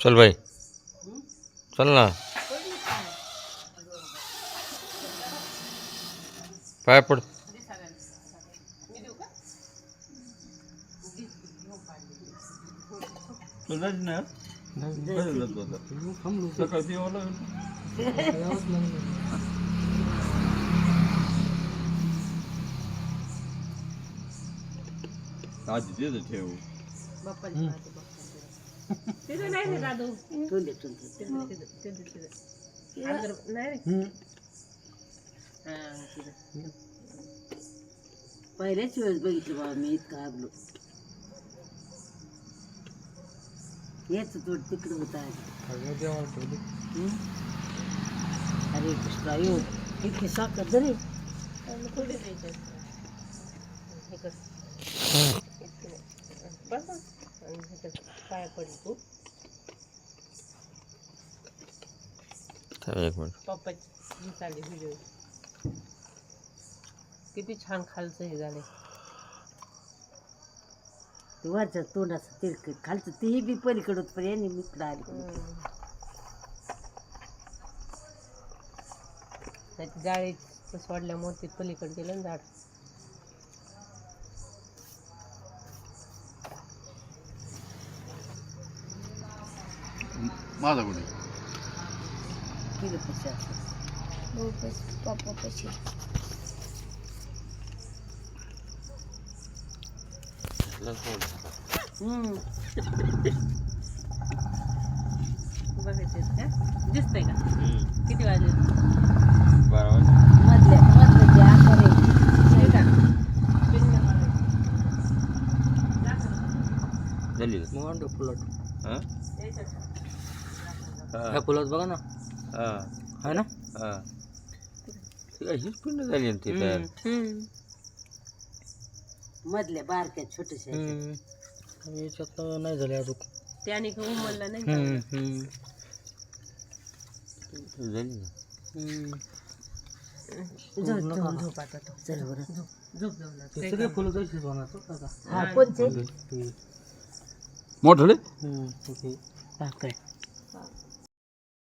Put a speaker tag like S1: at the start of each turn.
S1: चल भाई चल ना. पाय पड.
S2: मी देऊ का बाप्पाची माती, तिथं नाही रे दादू तिथं, तिथं, तिथं, नाही रे हा
S3: पहिल्याच वेळेस बघितलं बाबा मी इतका आगलो येत तोड तिकडं होता अरे कृष्णा यो इतकी साखर जरी
S2: थोडी द्यायची हे कर इतकी नाही. बस बस. आणि हे कर. पाया पडली तू
S1: एक मिनिट
S2: पप्पाची चालली व्हिडिओ किती छान खालचं हे झाले
S3: ते वरच्या तोंडाचं तिरक खालचं तेही बी पलीकडं होतं पण यांनी मिकडं आली.
S2: नाही ते जाळीचं सोडल्यामुळे ते पलीकडे गेलं ना झाड.
S4: माझा कुठे
S3: केलं पक्षी असं
S2: बघायचे का? दिसतंय का? किती वाजले?
S3: मधल्या मधलं जे आकार आहे
S2: हे का.
S1: झाली
S5: फुलट.
S1: हां.
S5: ह्या फुलात बघा ना.
S1: हां.
S5: आहे ना?
S1: हां. ती काय हीच पिंड झाली ना ती तयार.
S3: मधल्या बारक्या छोट्याशा ह्याच्यात.
S5: हम्म. याच्यात नाही झाले अजून.
S2: त्याने का उमलला नाही
S5: हम्म, हम्म,
S1: झाली ना?
S5: हम्म.
S2: झोप झोप झोप आता तो.
S3: चल बरं.
S2: झोप जाऊ ना.
S5: ते सगळे फुलं तशीच होणार तो काका.
S3: हा कोणते
S5: हम्म,
S4: मोठले
S5: हम्म, ठीक आहे. हा, काय